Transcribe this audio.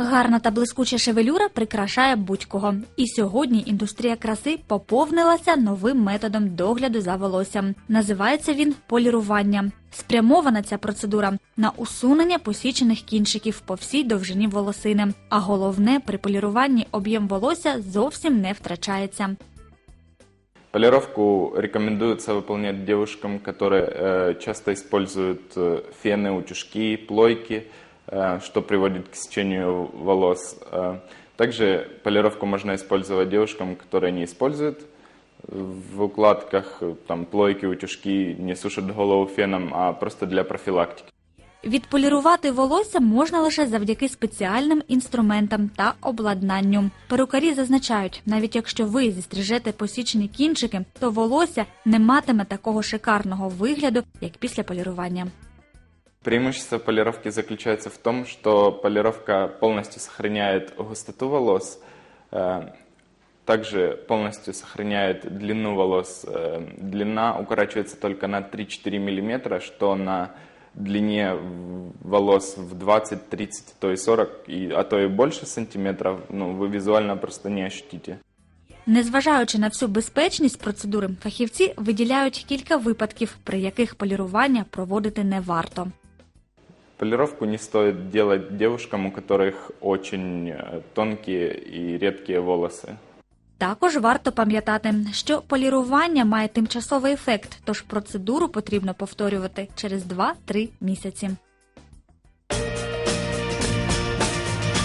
Гарна та блискуча шевелюра прикрашає будь-кого. І сьогодні індустрія краси поповнилася новим методом догляду за волоссям. Називається він полірування. Спрямована ця процедура на усунення посічених кінчиків по всій довжині волосини. А головне, при поліруванні об'єм волосся зовсім не втрачається. Полировку рекомендуется выполнять девушкам, которые э, часто используют э, фены, утюжки, плойки, э, что приводит к сечению волос. Э, также полировку можно использовать девушкам, которые не используют в укладках э, там, плойки, утюжки, не сушат голову феном, а просто для профилактики. Відполірувати волосся можна лише завдяки спеціальним інструментам та обладнанню. Перукарі зазначають, навіть якщо ви зістрижете посічені кінчики, то волосся не матиме такого шикарного вигляду, як після полірування. Преимущество полировки заключается в том, что полировка полностью сохраняет густоту волос, э, также полностью сохраняет длину волос. Э, Длина укорачивается только на 3-4 мм, что на длине в- волос в 20, 30, то и 40, и, а то и больше сантиметров, ну, вы визуально просто не ощутите. Незважаючи на всю безпечність процедури, фахівці виділяють кілька випадків, при яких полірування проводити не варто. Полировку не стоит делать девушкам, у которых очень э, тонкие и редкие волосы. Також варто пам'ятати, що полірування має тимчасовий ефект, тож процедуру потрібно повторювати через 2-3 місяці.